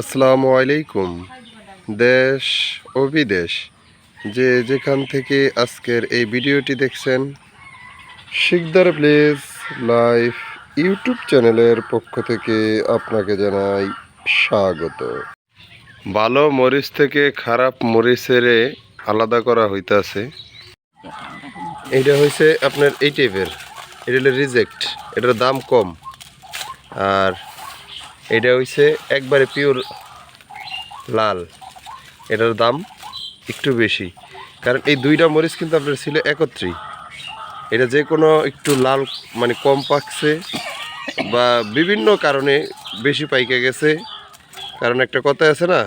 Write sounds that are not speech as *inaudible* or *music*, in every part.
আসসালামু আলাইকুম। দেশ ও বিদেশ, যে যেখান থেকে আজকের এই ভিডিওটি দেখছেন, শিকদার প্লেস লাইভ ইউটিউব চ্যানেলের পক্ষ থেকে আপনাকে জানাই স্বাগত। ভালো মরিচ থেকে খারাপ মরিচের আলাদা করা হইতাছে। এইটা হয়েছে আপনার এই টাইপের এটা রিজেক্ট এটার দাম কম। আর এটা হইছে একবারে পিওর লাল। এটার দাম একটু বেশি। কারণ এই দুইটা মরিচ কিন্তু আপনার ছিল একত্রেই এটা যে কোনো একটু লাল মানে কম পাকছে বা বিভিন্ন কারণে বেশি পাইকে গেছে। কারণ একটা কথা আছে না,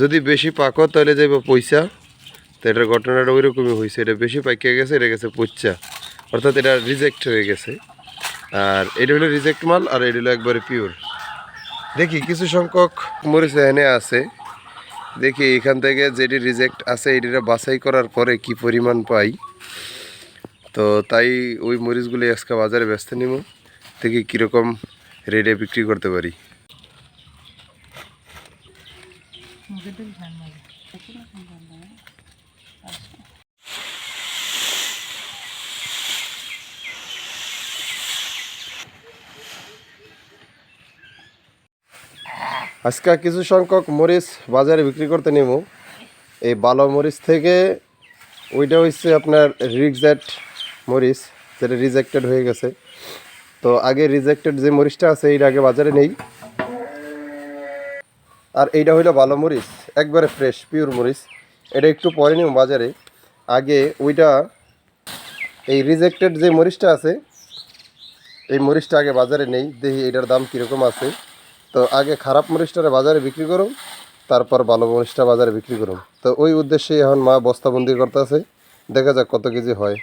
যদি বেশি পাকো তাহলে যাইব পয়সা তো এটার ঘটনাটা ওই রকমই হয়েছে এটা বেশি পাইকে গেছে, এটা গেছে পয়সা অর্থাৎ এটা রিজেক্ট হয়ে গেছে। আর এটা হলো রিজেক্ট মাল, আর এটা হলো একবারে পিওর দেখি, কিছু সংখ্যক মরিচ এনে আছে। দেখি, এখান থেকে যেটি রিজেক্ট আছে এটিরা বাছাই করার পরে কি পরিমাণ পাই। তো তাই ওই মরিচগুলি আজকে বাজারে ব্যস্ত নিব। দেখি, কীরকম রেটে বিক্রি করতে পারি। আজকে কিছু সংখ্যক মরিচ বাজারে বিক্রি করতে নেব। এই ভালো মরিচ থেকে ওইটা হচ্ছে আপনার রিজেক্ট মরিচ, যেটা রিজেক্টেড হয়ে গেছে। তো আগে রিজেক্টেড যে মরিচটা আছে, এইটা আগে বাজারে নেই। আর এইটা হইল ভালো মরিচ, একবারে ফ্রেশ পিওর মরিচ। এটা একটু পরে নিব বাজারে। আগে ওইটা, এই রিজেক্টেড যে মরিচটা আছে, এই মরিচটা আগে বাজারে নেই। দেখি এটার দাম কীরকম আছে। তো আগে খারাপ মরিচটারে বাজারে বিক্রি করুন তারপর ভালো মরিচটা বাজারে বিক্রি করুন তো ওই উদ্দেশ্যে এখন মা বস্তাবন্দি করতেছে, দেখা যাক কত কেজি হয়।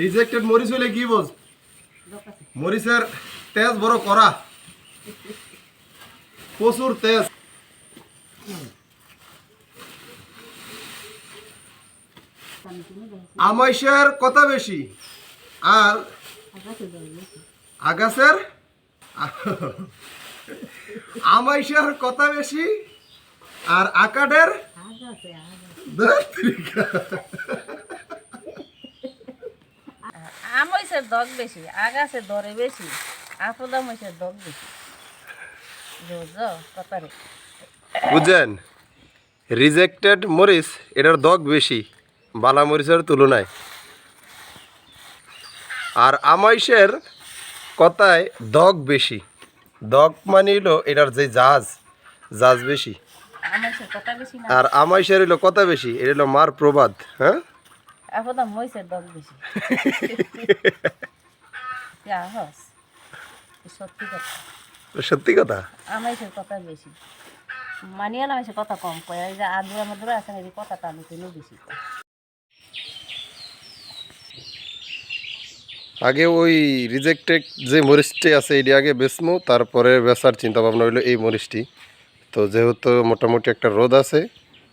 রিজেক্টেড মরিচ হইলে কি বল? মরিচের তেজ বড় করা প্রচুর তেজ। আমাইশের কথা বেশি, আর আগাছের আমাইশের কথা বেশি? আর আকাডের। আমইসের দগ বেশি আগাছে দরে বেশি আপদা মইসের দগ বেশি। বুঝ বুঝছেন রিজেক্টেড মরিচ এটার দগ বেশি বালা মরিচের তুলনায়। আর আমাইশের কথায় দগ বেশি। দগ মানে হলো এটার যে জাজ জাজ বেশি। আর আমাইশের হলো কথা বেশি এটা হলো মার প্রবাদ হ্যাঁ? *laughs* সত্যি কথা। সত্যি কথা? বেশি। মানিয়া নামাইসের কথা কম কয় এই যে আদুরা মাদুরা আছে না এই কথাটা আমি কিনো বেশি আগে ওই রিজেক্টেড যে মরিচটি আছে এটি আগে বেচমু, তারপরে বেচার চিন্তা ভাবনা হইল এই মরিচটি। তো যেহেতু মোটামুটি একটা রোদ আছে,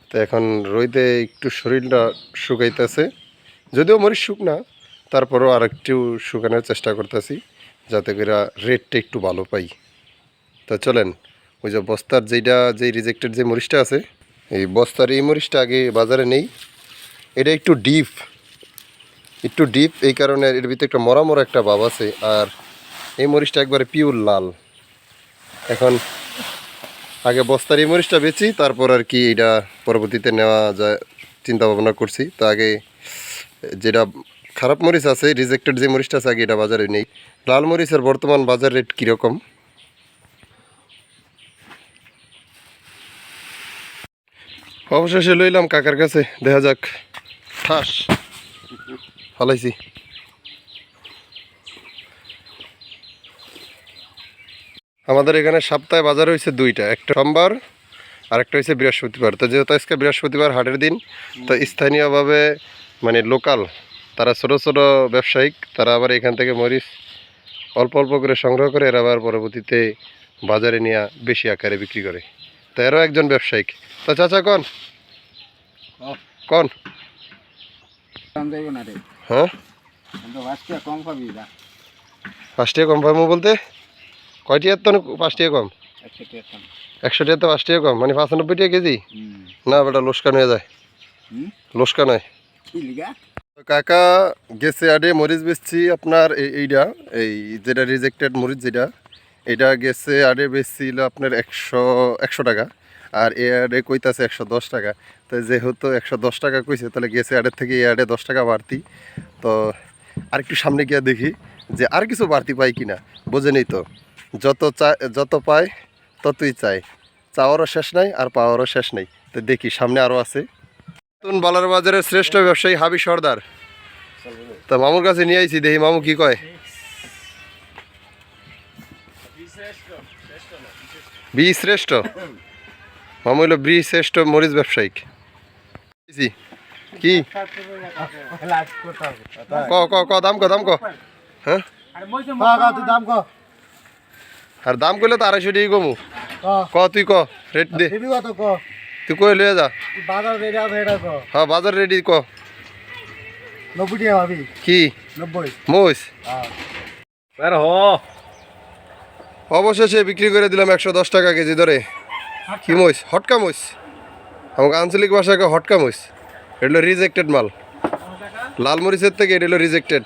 তো এখন রোদে একটু শরীরটা শুকাইতেছে। যদিও মরিচ শুকনা, তারপরেও আর একটু শুকানোর চেষ্টা করতেছি, যাতে করে রেটটা একটু ভালো পাই। তা চলেন, ওই যে বস্তার যেটা যেই রিজেক্টেড যে মরিচটা আছে, এই বস্তার এই মরিচটা আগে বাজারে নেই। এটা একটু ডিপ একটু ডিপ এই কারণে এর ভিতরে একটা মরা মরা একটা ভাব আছে, আর এই মরিচটা একবারে পিওর লাল। এখন আগে বস্তার এই মরিচটা বেচি, তারপর আর কি এটা পরবর্তীতে নেওয়া যায় চিন্তা ভাবনা করছি। তো আগে যেটা খারাপ মরিচ আছে রিজেক্টেড যে মরিচটা আছে, আগে এটা বাজারে নেই। লাল মরিচের বর্তমান বাজার রেট কীরকম? অবশেষে লইলাম কাকার কাছে, দেখা যাক। ঠাস। ফালাইছি। আমাদের এখানে সপ্তাহে বাজার হয়েছে দুইটা একটা সোমবার আর একটা হয়েছে বৃহস্পতিবার। তো যেহেতু আজকে বৃহস্পতিবার হাটের দিন তো স্থানীয়ভাবে মানে লোকাল তারা ছোট ছোট ব্যবসায়িক তারা আবার এখান থেকে মরিচ অল্প অল্প করে সংগ্রহ করে এরা আবার পরবর্তীতে বাজারে নিয়ে বেশি আকারে বিক্রি করে। তো এরও একজন ব্যবসায়িক। তো চাচা কন? কন? হ্যাঁ? কিন্তু আজকে কম পাঁচ টাকা কম পাবো বলতে? তো না পাঁচ টাকা কম? একশো টাকা তো পাঁচ টাকা কম মানে পাঁচানব্বই টাকা কেজি? না বেটা লোসকান হয়ে যায়। লোসকান হয় কাকা গেছে আডে মরিচ বেচছি আপনার এই এইটা এই যেটা রিজেক্টেড মরিচ যেটা এটা গেছে আডে বেচছিল আপনার একশো একশো টাকা। আর এ আডে কইতাছে একশো দশ টাকা। তো যেহেতু একশো দশ টাকা কইছে, তাহলে গেছে আডের থেকে এ আডে দশ টাকা বাড়তি। তো আর একটু সামনে গিয়ে দেখি যে আর কিছু বাড়তি পাই কিনা। বোঝেনি তো, যত চায় যত পায় ততই চাই। চাওয়ারও শেষ নাই আর পাওয়ারও শেষ নেই। তো দেখি, সামনে আরও আছে। নতুন বালার বাজারের শ্রেষ্ঠ ব্যবসায়ী হাবি সর্দার। তা মামুর কাছে নিয়ে আইছি, দেখি মামু কি কয়। বি শ্রেষ্ঠ। মামু হইল বি শ্রেষ্ঠ মরিচ ব্যবসায়িক। কি? ক ক ক দাম ক দাম ক। হ্যাঁ? আর দাম কইলে তো আড়াইশো টাকা কমু। ক তুই ক রেট দে। তুই কই লয়ে যা। হ্যাঁ বাজার রেডি ক। নব্বই টাকা পাবি কি নব্বই মোষ অবশেষে বিক্রি করে দিলাম একশো দশ টাকা কেজি ধরে কি মইস হটকা মইস আমাকে আঞ্চলিক ভাষাকে হটকা মইস এটা রিজেক্টেড মাল। লাল মরিচের থেকে এটা রিজেক্টেড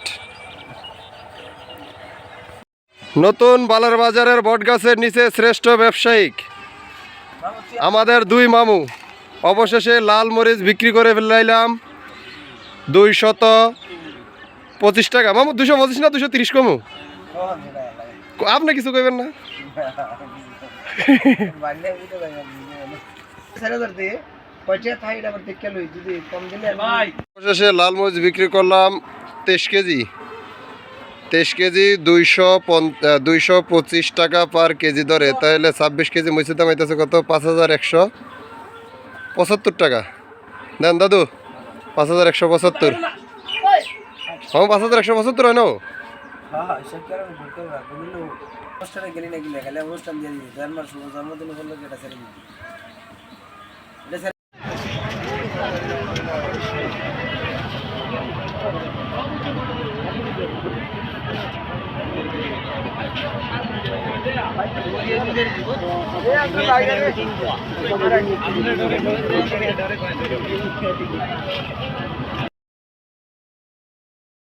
নতুন বালার বাজারের বটগাছের নিচে শ্রেষ্ঠ ব্যবসায়িক। আমাদের দুই মামু। অবশেষে লাল মরিচ বিক্রি করে ফেলাইলাম দুই শত পঁচিশ টাকা। মামু দুশো পঁচিশ না দুশো তিরিশ কমু? আপনি কিছু কইবেন না? অবশেষে লাল মরিচ বিক্রি করলাম তেইশ কেজি। তেইশ কেজি দুইশো দুইশো পঁচিশ টাকা পার কেজি ধরে তাহলে ছাব্বিশ কেজি মরিচের দাম আইতেছে কত? পাঁচ হাজার একশো পঁচাত্তর টাকা। দেন দাদু পাঁচ হাজার একশো পঁচাত্তর। হ্যাঁ পাঁচ হাজার একশো পঁচাত্তর হয় না অনুষ্ঠানে গেলি না গেলে গেলে অনুষ্ঠান দিয়ে দিবি। জন্মার শুভ জন্মদিন উপলক্ষে এটা ছেড়ে দিবি? এটা ছেড়ে রে